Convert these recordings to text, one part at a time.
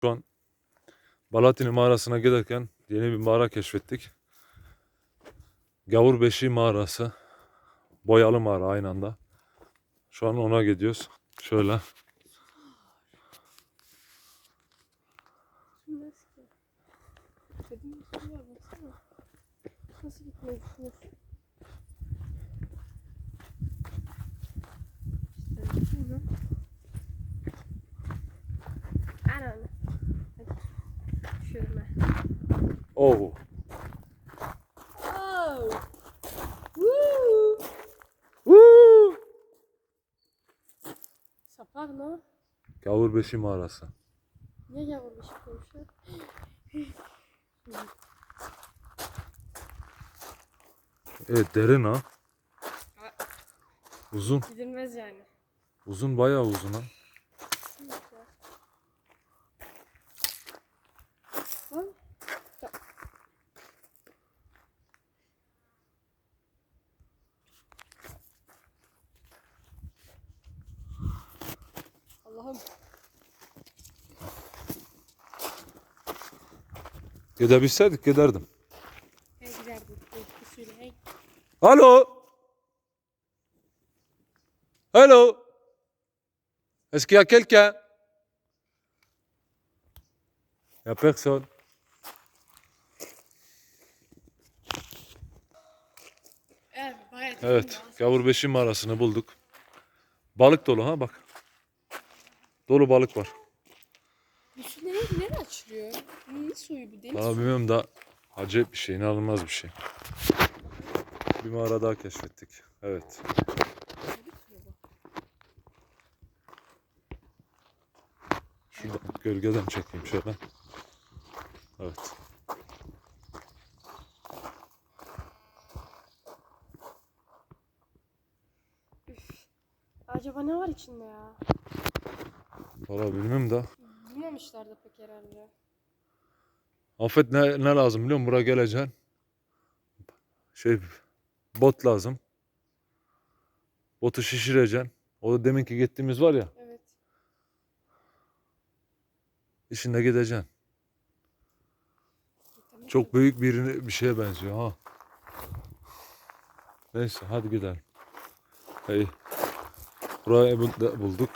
Şu an Balatini mağarasına giderken yeni bir mağara keşfettik. Gavur Beşiği mağarası. Boyalı mağara aynı anda. Şu an ona gidiyoruz. Şöyle. Nasıl gitmeyi düşünüyorsun? Oh. Oh! Woo! Woo! Sapar mı? Gavur Beşiği mağarası. Niye şey koymuşlar? Evet derin ha. Uzun. Gidilmez yani. Uzun bayağı uzun ha. Allah'ım. Gidebilseydik giderdim. Hey giderdim. Hey, usulü hey. Allô Allô Est-ce qu'il y a quelqu'un Il n'y a personne. Evet, Gavur Beşi mağarasını bulduk. Balık dolu ha bak. Dolu balık var. Bu su nereye, nereye açılıyor? Ne suyu bu deniz Daha suyu? bilmiyorum da acayip bir şey, inanılmaz bir şey. Bir mağara daha keşfettik. Evet. Şuradan gölgeden çekeyim şöyle. Evet. Acaba ne var içinde ya? Valla bilmiyorum da. Bulmamışlar da pek herhalde. Afet ne, ne lazım biliyor musun? Buraya geleceksin. Şey bot lazım. Botu şişireceksin. O da deminki gittiğimiz var ya. Evet. İçinde gideceksin. Gittim. Çok büyük bir, bir şeye benziyor ha. Neyse hadi gidelim. Hey. Burayı bulduk.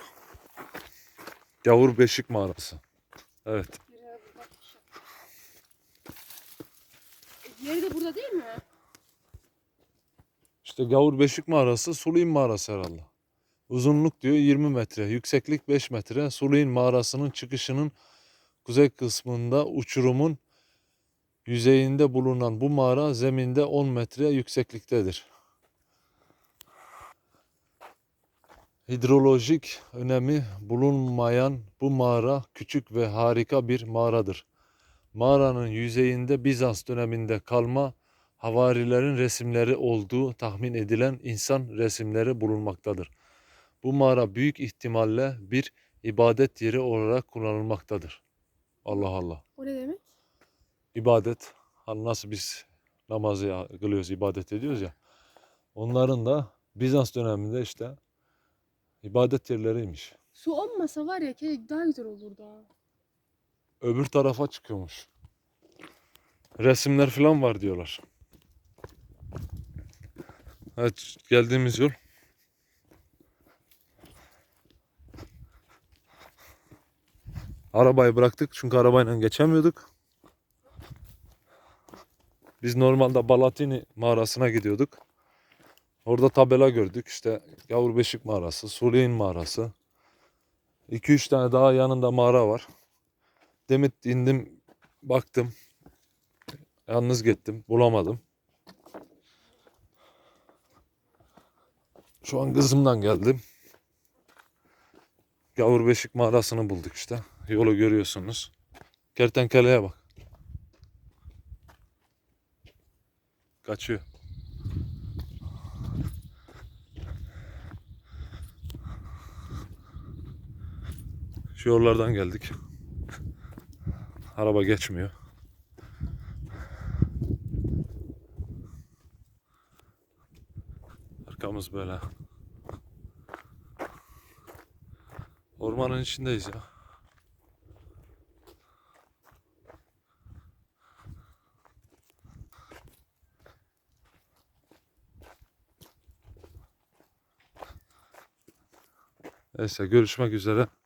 Gavur Beşik Mağarası. Evet. Diğeri de burada değil mi? İşte Gavur Beşik Mağarası Suluyn Mağarası herhalde. Uzunluk diyor 20 metre, yükseklik 5 metre. Suluyn Mağarası'nın çıkışının kuzey kısmında uçurumun yüzeyinde bulunan bu mağara zeminde 10 metre yüksekliktedir. Hidrolojik önemi bulunmayan bu mağara küçük ve harika bir mağaradır. Mağaranın yüzeyinde Bizans döneminde kalma havarilerin resimleri olduğu tahmin edilen insan resimleri bulunmaktadır. Bu mağara büyük ihtimalle bir ibadet yeri olarak kullanılmaktadır. Allah Allah. O ne demek? İbadet. Hani nasıl biz namazı kılıyoruz, ibadet ediyoruz ya. Onların da Bizans döneminde işte ibadet yerleriymiş. Su olmasa var ya kek daha güzel olurdu ha. Öbür tarafa çıkıyormuş. Resimler falan var diyorlar. Evet geldiğimiz yol. Arabayı bıraktık çünkü arabayla geçemiyorduk. Biz normalde Balatini mağarasına gidiyorduk. Orada tabela gördük işte Gavur Beşik mağarası, Suriye'nin mağarası. 2-3 tane daha yanında mağara var. Demit indim baktım. Yalnız gittim bulamadım. Şu an kızımdan geldim. Gavur Beşik mağarasını bulduk işte. Yolu görüyorsunuz. Kertenkeleye bak. Kaçıyor. Şu yollardan geldik. Araba geçmiyor. Arkamız böyle. Ormanın içindeyiz ya. Neyse görüşmek üzere.